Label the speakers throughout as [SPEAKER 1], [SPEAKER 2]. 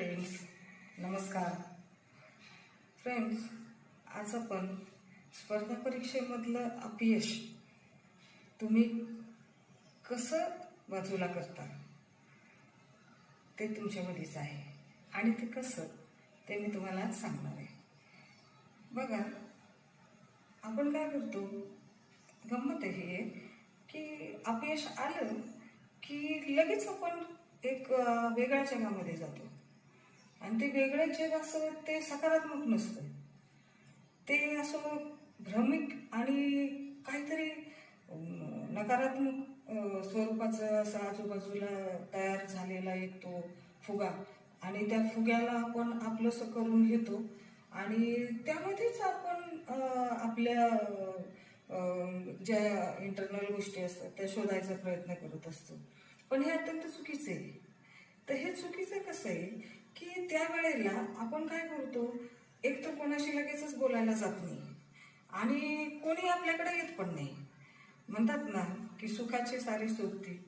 [SPEAKER 1] Friends नमस्कार. Friends आज आपण स्पर्धा परीक्षेमधलं अपयश तुम्ही कसं बाजूला करता? ते तुमच्यामध्येच आहे. आणि ते कसं? ते मी तुम्हाला आज सांगणार आहे. बघा आपण काय करतो? गंमत आहे हे की अपयश आलं की लगेच आपण एक वेगळ्या जगामध्ये जातो. आणि ते वेगळं जग असं ते सकारात्मक नसतं. ते असं भ्रमिक आणि काहीतरी नकारात्मक स्वरूपाचं असं आजूबाजूला तयार झालेला एक तो फुगा. आणि त्या फुग्याला आपण आपलंसं करून घेतो. आणि त्यामध्येच आपण आपल्या ज्या इंटरनल गोष्टी असतात त्या शोधायचा प्रयत्न करत असतो. पण हे अत्यंत चुकीचं आहे. तर हे चुकीचं कसं आहे? की त्या वेळेला आपण काय करतो एक तर कोणाशी लगेचच बोलायला जात नाही आणि कोणी आपल्याकडे येत पण नाही. म्हणतात ना की सुखाची सारी सोबती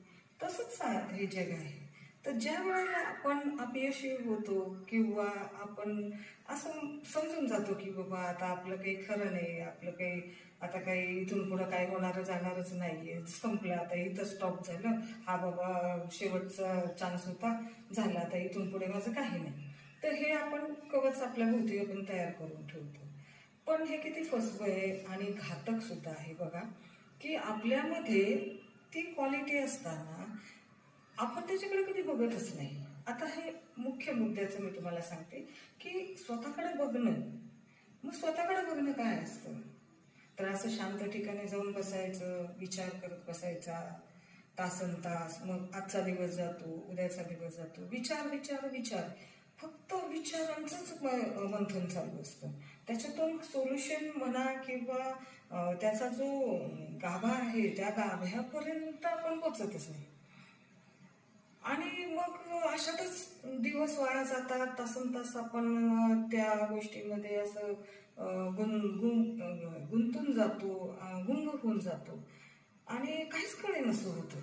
[SPEAKER 1] तसंच हे जग आहे. तर ज्या वेळेला आपण अपयशी होतो किंवा आपण असं समजून जातो की बाबा आता आपलं काही खरं नाही आपलं काही आता काही इथून पुढं काय होणार जाणारच नाहीये. संपलं आता इथं स्टॉप झालं. हा बाबा शेवटचा चान्स होता. झाला आता इथून पुढे माझं काही नाही. तर हे आपण कवच आपल्या भोवती आपण तयार करून ठेवतो. पण हे किती फसवं आहे आणि घातक सुद्धा आहे बघा की आपल्यामध्ये ती क्वालिटी असताना आपण त्याच्याकडे कधी बघतच नाही. आता हे मुख्य मुद्द्याचं मी तुम्हाला सांगते की स्वतःकडे बघणं. मग स्वतःकडे बघणं काय असतं? तर असं शांत ठिकाणी जाऊन बसायचं विचार करत बसायचा. तासन तास मग आजचा दिवस जातो उद्याचा दिवस जातो. विचार विचार विचार. फक्त विचारांचंच मंथन चालू असतं. त्याच्यातून सोल्युशन म्हणा किंवा त्याचा जो गाभा आहे त्या गाभ्यापर्यंत आपण पोचतच नाही. आणि मग अशातच दिवस वाया जातात तासन तास आपण त्या गोष्टीमध्ये असं गुं गुंतून जातो गुंग होऊन जातो. आणि काहीच कळे नसं होतं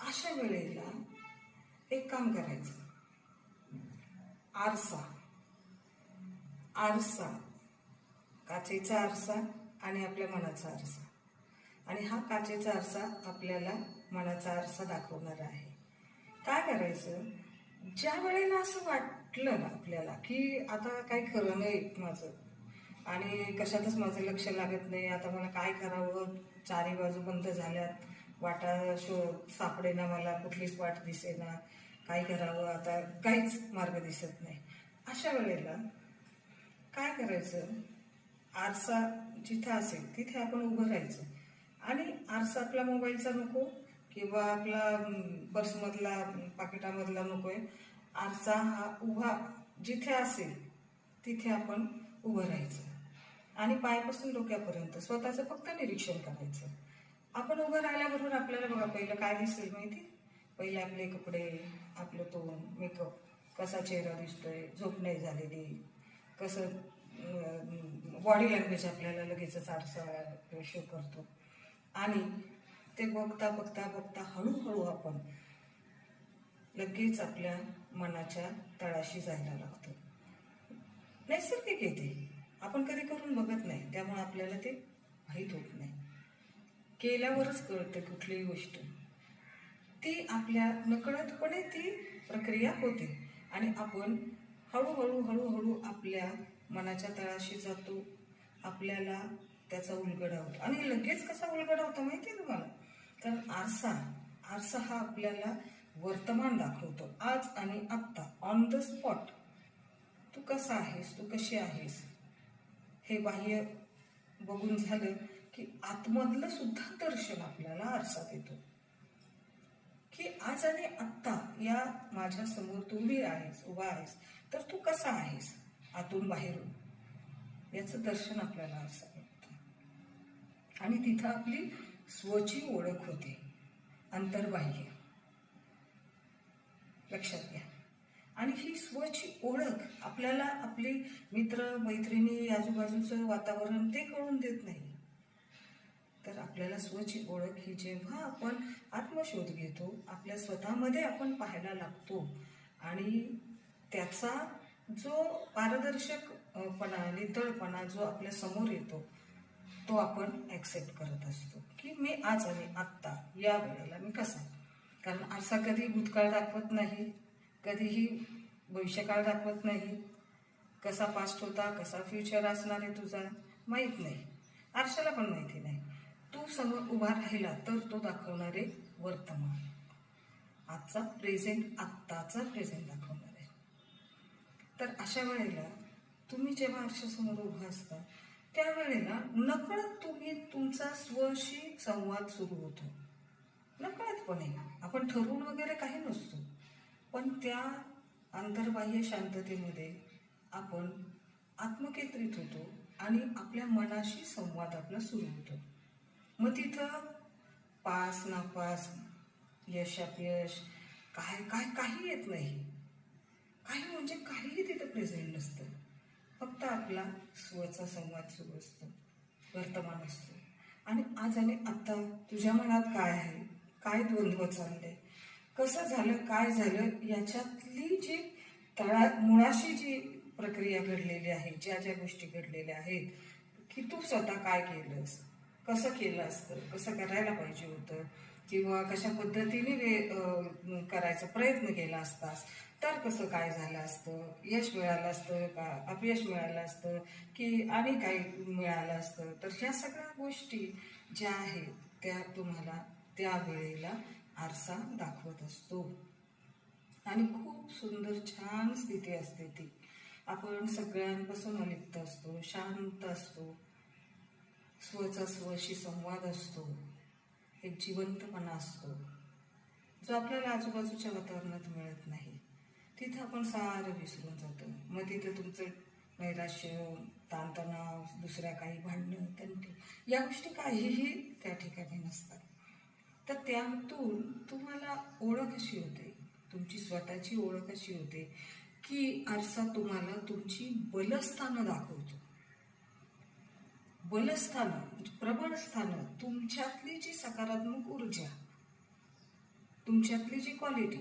[SPEAKER 1] अशा वेळेला एक काम करायचं. आरसा. आरसा. काचेचा आरसा आणि आपल्या मनाचा आरसा. आणि हा काचेचा आरसा आपल्याला मनाचा आरसा दाखवणार आहे. काय करायचं? ज्या वेळेला असं वाटलं ना आपल्याला की आता काही खरं नाही माझं आणि कशातच माझं लक्ष लागत नाही आता मला काय करावं? चारी बाजू बंद झाल्यात. वाटा शो सापडेना मला कुठलीच वाट दिसेना. काय करावं? आता काहीच मार्ग दिसत नाही. अशा वेळेला काय करायचं? आरसा जिथं असेल तिथे आपण उभं राहायचं. आणि आरसा आपला मोबाईलचा नको किंवा आपला अं, पर्समधला पाकिटामधला नकोय. आरसा हा उभा जिथे असेल तिथे आपण उभं राहायचं. आणि पायापासून डोक्यापर्यंत स्वतःचं फक्त निरीक्षण करायचं. आपण उभं राहिल्याबरोबर आपल्याला बघा पहिलं काय दिसेल माहिती? पहिले आपले कपडे आपलं तोंड मेकअप कसा चेहरा दिसतोय झोप नाही झालेली. कसं बॉडी लँग्वेज आपल्याला लगेचच आरसा शो करतो. आणि ते बघता बघता बघता हळूहळू आपण लगेच आपल्या मनाच्या तळाशी जायला लागतो. नैसर्गिक येते आपण कधी करून बघत नाही. त्यामुळे आपल्याला ते माहीत होत नाही. केल्यावरच कळते कुठलीही गोष्ट. ती आपल्या नकळतपणे ती प्रक्रिया होते. आणि आपण हळूहळू हळूहळू आपल्या मनाच्या तळाशी जातो. आपल्याला त्याचा उलगडा होतो. आणि लगेच कसा उलगडा होतो माहिती आहे तुम्हाला? कारण आरसा आरसा हा आपल्याला वर्तमान दाखवतो. आज आणि आत्ता ऑन द स्पॉट तू कसा आहेस? तू कशी आहेस? हे बाह्य बघून झालं की आतमधलं सुद्धा दर्शन आपल्याला आरसा देतो. की आज आणि आत्ता या माझ्यासमोर तू उभी आहेस उभा आहेस तर तू कसा आहेस आतून बाहेरून? याचं दर्शन आपल्याला आरसा देतं. आणि तिथं आपली स्वची ओळख होते. अंतर्बाह्य. लक्षात घ्या. आणि ही स्वची ओळख आपल्याला आपली मित्र मैत्रिणी आजूबाजूचं वातावरण ते कळून देत नाही. तर आपल्याला स्वची ओळख ही जेव्हा आपण आत्मशोध घेतो आपल्या स्वतःमध्ये आपण पाहायला लागतो. आणि त्याचा जो पारदर्शकपणा नितळपणा जो आपल्यासमोर येतो तो आपण ॲक्सेप्ट करत असतो. की मी आज आणि आत्ता या वेळेला मी कसा? कारण आरसा कधी भूतकाळ दाखवत नाही कधीही भविष्यकाळ दाखवत नाही. कसा पास्ट होता कसा फ्युचर असणार आहे तुझा माहीत नाही. आरशाला पण माहिती नाही. तू समोर उभा राहिला तर तो दाखवणारे वर्तमान. आजचा प्रेझेंट आत्ताचा प्रेझेंट दाखवणार आहे. तर अशा वेळेला तुम्ही जेव्हा आरशासमोर उभा असता त्यावेळेला नकळत तुम्ही तुमचा स्वशी संवाद सुरू होतो. नकळतपणे. आपण ठरवून वगैरे काही नसतो. पण त्या अंतर्बाह्य शांततेमध्ये आपण आत्मकेंद्रित होतो आणि आपल्या मनाशी संवाद आपला सुरू होतो. मग तिथं पास नापास यश अपयश काय काय काही येत नाही. काही म्हणजे काहीही तिथं प्रेझेंट नसतं. फक्त आपला स्वचा संवाद सुरू असतो वर्तमान असतो. आणि आज आणि आत्ता तुझ्या मनात काय आहे? काय द्वंद्व चाललंय? कसं झालं? काय झालं? याच्यातली जी तळा मुळाशी जी प्रक्रिया घडलेली आहे ज्या ज्या गोष्टी घडलेल्या आहेत की तू स्वतः काय केलंस? कसं केलं असतं? कसं करायला पाहिजे होतं? किंवा कशा पद्धतीने वे करायचा प्रयत्न केला असतास? तर कसं काय झालं असतं? यश मिळालं असतं का? अपयश मिळालं असतं? की आणि काही मिळालं असतं? तर ह्या सगळ्या गोष्टी ज्या आहेत त्या तुम्हाला त्या वेळेला आरसा दाखवत असतो. आणि खूप सुंदर छान स्थिती असते ती. आपण सगळ्यांपासून अलिप्त असतो शांत असतो. स्वचा स्वशी संवाद असतो. एक जिवंतपणा असतो. जो आपल्याला आजूबाजूच्या वातावरणात मिळत नाही. तिथं आपण सारं विसरून जातो. मग तिथं तुमचं नैराश्य ताणतणाव दुसऱ्या काही भांडणं तंटे या गोष्टी काहीही त्या ठिकाणी नसतात. तर त्यातून तुम्हाला ओळख अशी होते. तुमची स्वतःची ओळख अशी होते की आरसा तुम्हाला तुमची बलस्थानं दाखवतो. बलस्थानं म्हणजे प्रबळ स्थानं तुमच्यातली जी सकारात्मक ऊर्जा तुमच्यातली जी क्वालिटी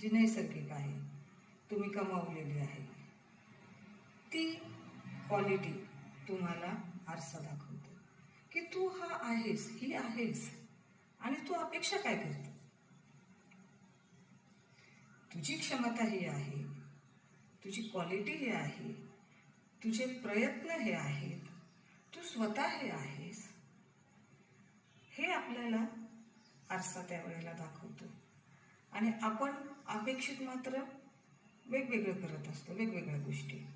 [SPEAKER 1] जी नैसर्गिक आहे तुम्ही कमावलेली आहे. ती क्वालिटी तुम्हाला आरसा दाखवतो. की तू हा आहेस ही आहेस आणि तू अपेक्षा काय करतो? तुझी क्षमता ही आहे तुझी क्वालिटी ही आहे तुझे प्रयत्न हे आहेत तू स्वतः हे आहेस हे आपल्याला आरसा त्यावेळेला दाखवतो. आणि आपण अपेक्षित मात्र वेगवेगळं करत असतो वेगवेगळ्या गोष्टी.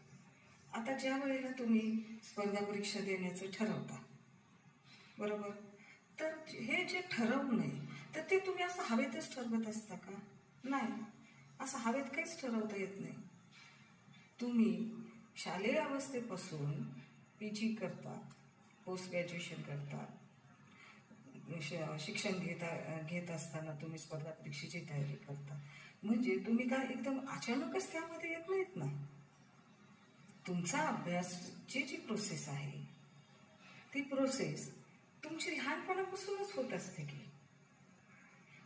[SPEAKER 1] आता ज्या वेळेला तुम्ही स्पर्धा परीक्षा देण्याचं ठरवता बरोबर? तर हे जे ठरवणं आहे तर ते तुम्ही असं हवेतच ठरवत असता का? नाही. असं हवेत काहीच ठरवता येत नाही. तुम्ही शालेय अवस्थेपासून पी जी करता पोस्ट ग्रॅज्युएशन करता शिक्षण घेता घेत असताना तुम्ही स्पर्धा परीक्षेची तयारी करता. म्हणजे तुम्ही काय एकदम अचानकच त्यामध्ये येत नाहीत ना? तुमचा अभ्यासची जी प्रोसेस आहे ती प्रोसेस तुमची लहानपणापासूनच होत असते की?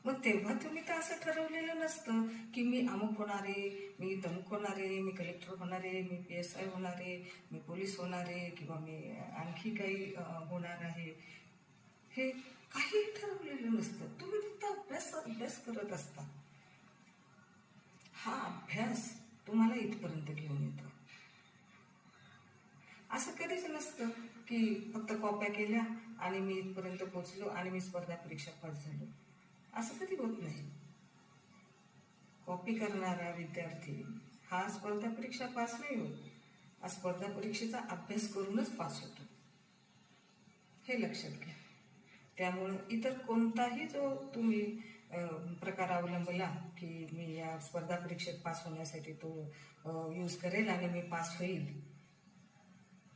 [SPEAKER 1] मग तेव्हा तुम्ही तर असं ठरवलेलं नसतं की मी अमुक होणार आहे मी तमुक होणार आहे मी कलेक्टर होणार आहे मी पी एस आय होणार आहे मी पोलीस होणार आहे किंवा मी आणखी काही होणार आहे. हे काही ठरवलेलं नसतं. तुम्ही फक्त अभ्यास अभ्यास करत असता. हा अभ्यास तुम्हाला इथपर्यंत घेऊन येतो. असं कधीच नसतं की फक्त कॉप्या केल्या आणि मी इथपर्यंत पोचलो आणि मी स्पर्धा परीक्षा पास झालो. असं कधी होत नाही. कॉपी करणारा विद्यार्थी हा स्पर्धा परीक्षा पास नाही होत. हा स्पर्धा परीक्षेचा अभ्यास करूनच पास होतो. हे लक्षात घ्या. त्यामुळं इतर कोणताही जो तुम्ही प्रकार अवलंबला की मी या स्पर्धा परीक्षेत पास होण्यासाठी तो यूज करेल आणि मी पास होईल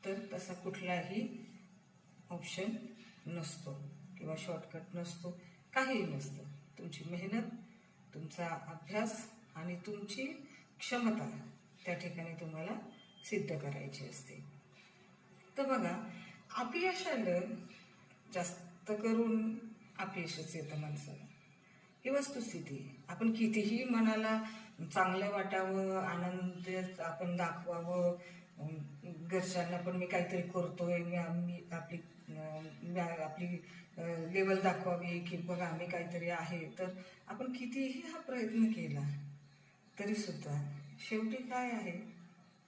[SPEAKER 1] तर तसा कुठलाही ऑप्शन नसतो किंवा शॉर्टकट नसतो काहीही नसतं. तुमची मेहनत तुमचा अभ्यास आणि तुमची क्षमता त्या ठिकाणी तुम्हाला सिद्ध करायची असते. तर बघा अपयश आलं तर करून अपयशच येतं माणसाला. ही वस्तुस्थिती आहे. आपण कितीही मनाला चांगलं वाटावं आनंद आपण दाखवावं घरच्यांना पण मी काहीतरी करतोय मी आम्ही आपली आपली लेवल दाखवावी की बघा आम्ही काहीतरी आहे. तर आपण कितीही हा प्रयत्न केला तरी सुद्धा शेवटी काय आहे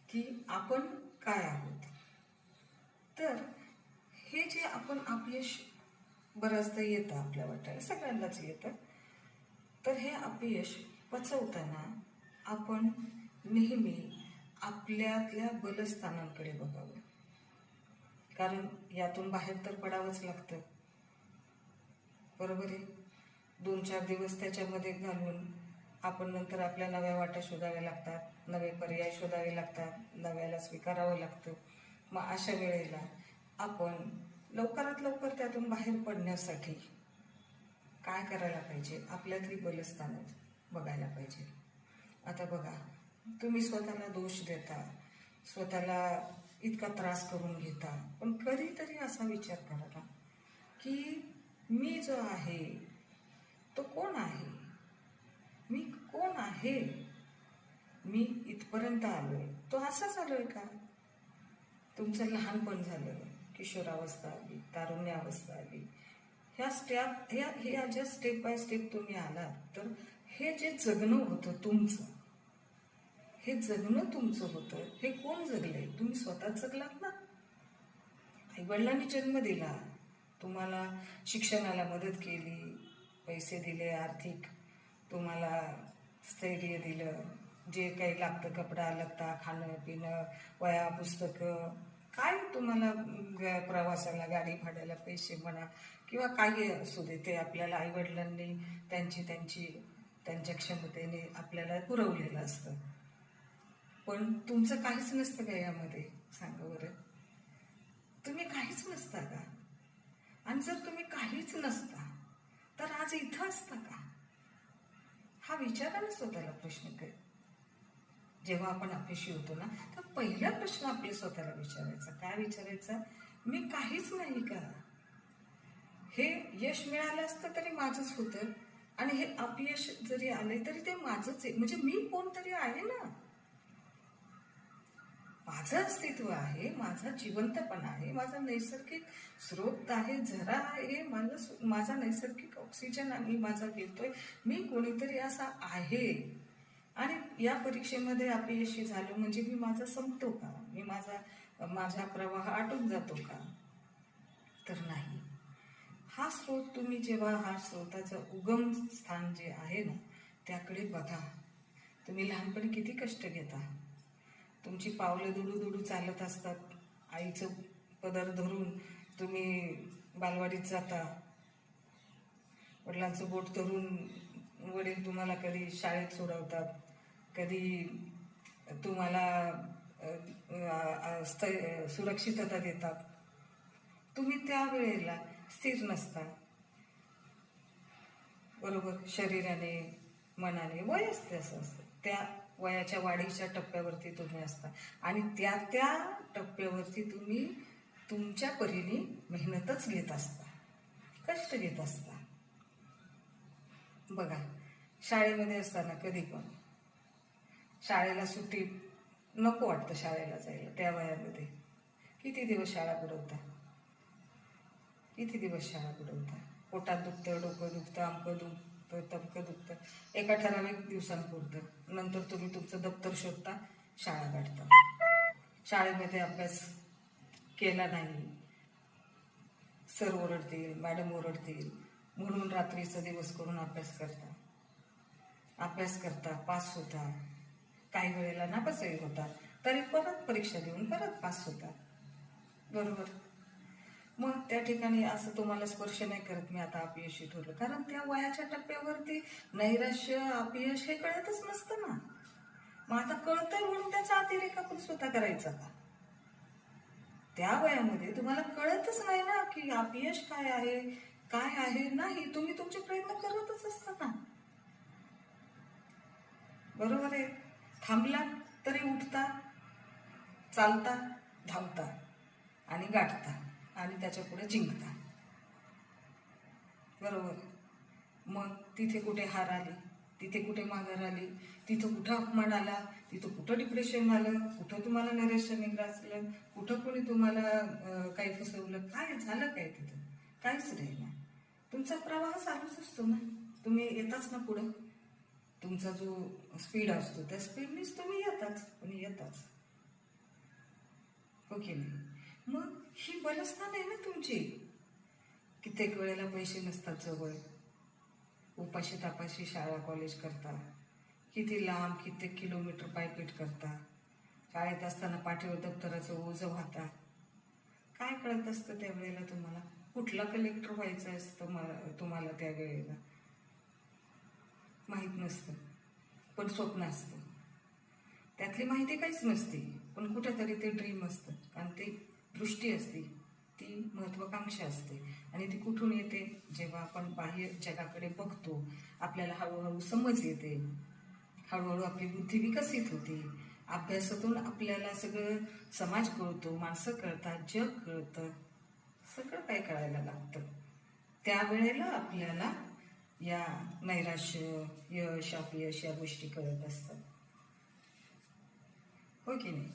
[SPEAKER 1] की आपण काय आहोत? तर हे जे आपण अपयश बऱ्याचदा येतं आपल्या वाटायला सगळ्यांनाच येतं. तर हे अपयश पचवताना आपण नेहमी आपल्यातल्या बलस्थानांकडे बघावं. कारण यातून बाहेर तर पडावंच लागतं. बरोबर आहे? दोन चार दिवस त्याच्यामध्ये घालून आपण नंतर आपल्या नव्या वाटा शोधाव्या लागतात नवे पर्याय शोधावे लागतात नव्याला स्वीकारावं लागतं. मग अशा वेळेला आपण लवकरात लवकर त्यातून बाहेर पडण्यासाठी काय करायला पाहिजे? आपल्यातली बलस्थानं बघायला पाहिजे. आता बघा तुम्ही स्वतःला दोष देता स्वतःला इतका त्रास करून घेता पण कधीतरी असा विचार करा ना की मी जो आहे तो कोण आहे? मी कोण आहे? मी इथपर्यंत आलोय. तो असाच आलोय का? तुमचं लहानपण झालं. किशोरावस्था आली तारुण्यावस्था आली. ह्या स्टेप ह्या ह्या ज्या स्टेप बाय स्टेप तुम्ही आलात तर हे जे जगणं होतं तुमचं हे जगणं तुमचं होतं हे कोण जगलंय? तुम्ही स्वतःच जगलात ना? आईवडिलांनी जन्म दिला. तुम्हाला शिक्षणाला मदत केली पैसे दिले आर्थिक तुम्हाला स्थैर्य दिलं जे काही लागतं कपडा लगता खाणं पिणं वया पुस्तकं काय तुम्हाला प्रवासाला गाडी भाड्याला पैसे म्हणा किंवा काही असू दे ते आपल्याला आईवडिलांनी त्यांची त्यांची त्यांच्या क्षमतेने आपल्याला पुरवलेलं असतं. पण तुमचं काहीच नसतं का यामध्ये? सांगा बरं. तुम्ही काहीच नसता का? आणि जर तुम्ही काहीच नसता तर आज इथं असता का? हा विचारा स्वतःला प्रश्न कर जेव्हा आपण अपयशी होतो ना तर पहिला प्रश्न आपल्या स्वतःला विचारायचा काय विचारायचा? मी काहीच नाही का? हे यश मिळालं असतं तरी माझंच होतं आणि हे अपयश जरी आले तरी ते माझंच आहे. म्हणजे मी कोणतरी आहे ना? माझं अस्तित्व आहे माझा जिवंतपणा आहे माझा नैसर्गिक स्रोत आहे झरा आहे माझं माझा नैसर्गिक ऑक्सिजन आम्ही माझा घेतोय मी कोणीतरी असा आहे. आणि या परीक्षेमध्ये अपयशी झालो म्हणजे मी माझा संपतो का? मी माझा माझा प्रवाह आटून जातो का? तर नाही. हा स्रोत तुम्ही जेव्हा हा स्रोताचं उगम स्थान जे आहे ना त्याकडे बघा. तुम्ही लहानपणी किती कष्ट घेता. तुमची पावलं दुडू दुडू चालत असतात. आईचं पदर धरून तुम्ही बालवाडीत जाता. वडिलांचं बोट धरून वडील तुम्हाला कधी शाळेत सोडवतात कधी तुम्हाला स्थ- सुरक्षितता देतात. तुम्ही त्या वेळेला स्थिर नसता. बरोबर? शरीराने मनाने वय असते असं असतं. त्या वयाच्या वाढीच्या टप्प्यावरती तुम्ही असता. आणि त्या त्या टप्प्यावरती तुम्ही तुमच्या परीने मेहनतच घेत असता. कष्ट घेत असता. बघा शाळेमध्ये असताना कधी पण. शाळेला सुट्टी नको वाटतं शाळेला जायला त्या वयामध्ये. किती दिवस शाळा बुडवता? किती दिवस शाळा बुडवता? पोटात दुखतं डोकं दुखतं आमकं दुखतं तमकं दुखतं. एका ठराविक दिवसांपुरतं. नंतर तुम्ही तुमचं दप्तर शोधता शाळा काढता. शाळेमध्ये अभ्यास केला नाही. सर ओरडतील मॅडम ओरडतील. म्हणून रात्रीचा दिवस करून अभ्यास करता. अभ्यास करता पास होता. काही वेळेला नापासही होता. तरी परत परीक्षा देऊन परत पास होता. बरोबर? मग त्या ठिकाणी असं तुम्हाला स्पर्श नाही करत मी आता अपयशी ठरलं. कारण त्या वयाच्या टप्प्यावरती नैराश्य अपयश हे कळतच नसतं ना. मग आता कळतंय म्हणून त्याचा अतिरेक आपण स्वतः करायचा का? त्या वयामध्ये तुम्हाला कळतच नाही ना की अपयश काय आहे काय आहे? नाही तुम्ही तुमचे प्रयत्न करतच असता ना बरोबर आहे. थांबला तरी उठता चालता धावता आणि गाठता आणि त्याच्या पुढे जिंकता. बरोबर. मग तिथे कुठे हार आली? तिथे कुठे माघार आली? तिथं कुठं अपमान आला? तिथं कुठं डिप्रेशन आलं? कुठं तुम्हाला नैराश्याने ग्रासलं कुठं कोणी तुम्हाला काही फसवलं? काय झालं काय तिथं? काहीच राहिलं. तुमचा प्रवाह चालूच असतो ना. तुम्ही येताच ना पुढं. तुमचा जो स्पीड असतो त्या स्पीडनेच तुम्ही येताच पण येताच. हो की नाही? मग ही बलस्थान आहे ना तुमची. कित्येक वेळेला पैसे नसतात जवळ. उपाशी तापाशी शाळा कॉलेज करता. किती लांब कित्येक किलोमीटर पायपीट करता. शाळेत असताना पाठीवर दप्तराचं ओझं वाहता. काय कळत असतं त्या वेळेला तुम्हाला? कुठला कलेक्टर व्हायचं असतं मला तुम्हाला त्या वेळेला? माहीत नसतं. पण स्वप्न असतं. त्यातली माहिती काहीच नसते. पण कुठेतरी ते ड्रीम असतं. कारण ते दृष्टी असते. ती महत्वाकांक्षा असते. आणि ती कुठून येते? जेव्हा आपण बाह्य जगाकडे बघतो आपल्याला हळूहळू समज येते. हळूहळू आपली बुद्धी विकसित होते. अभ्यासातून आपल्याला सगळं समाज कळतो माणसं कळतात जग कळतं. सगळं काय कळायला लागतं. त्यावेळेला आपल्याला या नैराश्य यश अपयश या गोष्टी कळत असतात. हो की नाही?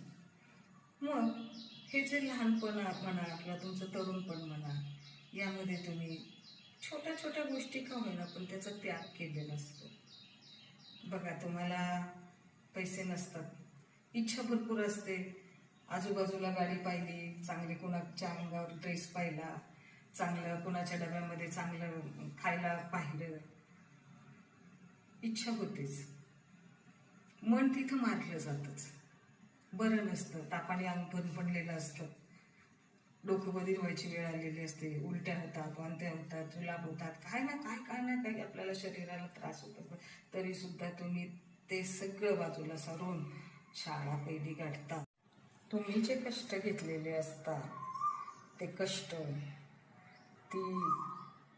[SPEAKER 1] मग हे जे लहानपण म्हणा किंवा तुमचं तरुणपण म्हणा यामध्ये तुम्ही छोट्या छोट्या गोष्टी का होईना पण त्याचा त्याग केलेला असतो. बघा तुम्हाला पैसे नसतात. इच्छा भरपूर असते. आजूबाजूला गाडी पाहिली चांगली कुणाच्या अंगावर ड्रेस पाहिला चांगलं कुणाच्या डब्यामध्ये चांगलं खायला पाहिलं. इच्छा होतेच. मन तिथं मारलं जातच. बरं नसतं तापाने अंग पण पडलेलं असतं. डोकं बधीर व्हायची वेळ आलेली असते. उलट्या होतात वांत्या होतात जुलाब होतात. काय ना काय काय ना काही आपल्याला शरीराला त्रास होत. असतो तरी सुद्धा तुम्ही ते सगळं बाजूला सारून शाळा पहिली गाठता तुम्ही जे कष्ट घेतलेले असतात ते कष्ट ती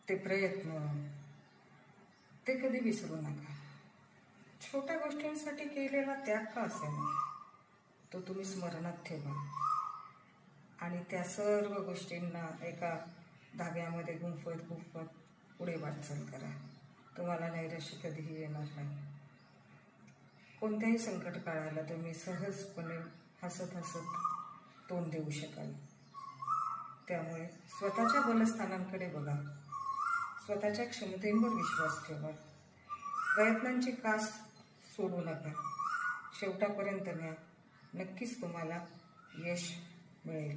[SPEAKER 1] ते प्रयत्न ते कधी विसरू नका. छोट्या गोष्टींसाठी केलेला त्याग का असेना? तो तुम्ही स्मरणात ठेवा. आणि त्या सर्व गोष्टींना एका धाग्यामध्ये गुंफत गुंफत पुढे वाटचाल करा. तुम्हाला नैराश्य कधीही येणार नाही. कोणत्याही संकट काळाला तुम्ही सहजपणे हसत हसत तोंड देऊ शकाल. त्यामुळे स्वतःच्या बलस्थानांकडे बघा. स्वतःच्या क्षमतेवर विश्वास ठेवा. प्रयत्नांची कास सोडू नका. शेवटापर्यंत न्या. नक्कीच तुम्हाला यश मिळेल.